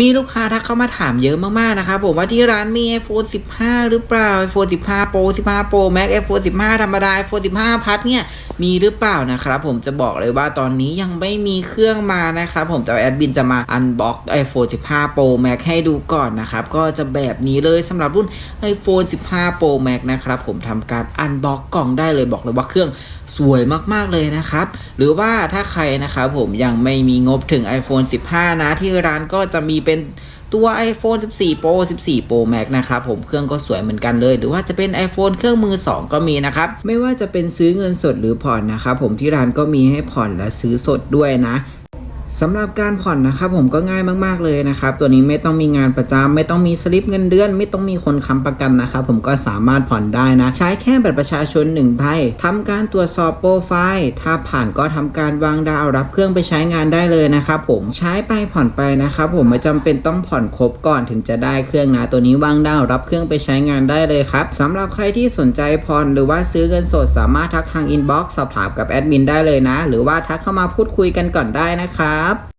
มีลูกค้าทักเข้ามาถามเยอะมากๆนะครับผมว่าที่ร้านมี iPhone 15 หรือเปล่า iPhone 15 Pro 15 Pro Max iPhone 15 ธรรมดา iPhone 15พัดเนี่ยมีหรือเปล่านะครับผมจะบอกเลยว่าตอนนี้ยังไม่มีเครื่องมานะครับผมแต่แอดบินจะมาอันบ็อก iPhone 15 Pro Max ให้ดูก่อนนะครับก็จะแบบนี้เลยสำหรับรุ่น iPhone 15 Pro Max นะครับผมทำการอันบ็อกกล่องได้เลยบอกเลยว่าเครื่อง สวยมากๆเลยนะครับ หรือว่าถ้าใครนะครับผมยังไม่มีงบถึง iPhone 15 นะที่ร้านก็จะมีเป็นตัว iPhone 14 Pro 14 Pro Max นะครับผมเครื่องก็สวยเหมือนกันเลย หรือว่าจะเป็น iPhone เครื่องมือ 2 ก็มีนะครับ ไม่ว่าจะเป็นซื้อเงินสดหรือผ่อนนะครับผมที่ร้านก็มีให้ผ่อนและซื้อสดด้วยนะ สำหรับการผ่อนนะครับผมก็ง่ายมากๆเลยนะครับตัวนี้ไม่ต้องมีงานประจำไม่ต้องมีสลิปเงินเดือน ไม่ต้องมีคนค้ำประกันนะครับผมก็สามารถผ่อนได้นะ ใช้แค่บัตรประชาชน1ใบทำการตรวจสอบโปรไฟล์ ถ้าผ่านก็ทำการวางดาวรับเครื่องไปใช้งานได้เลยนะครับผมใช้ไปผ่อนไปนะครับผมไม่จำเป็นต้องผ่อนครบก่อนถึงจะได้เครื่องนะตัวนี้วางดาวรับเครื่องไปใช้งานได้เลยครับสำหรับใครที่สนใจผ่อนหรือว่าซื้อเงินสดสามารถทักทางอินบ็อกซ์สอบถามกับแอดมินได้เลยนะ หรือว่าทักเข้ามาพูดคุยกันก่อนได้นะครับ berharap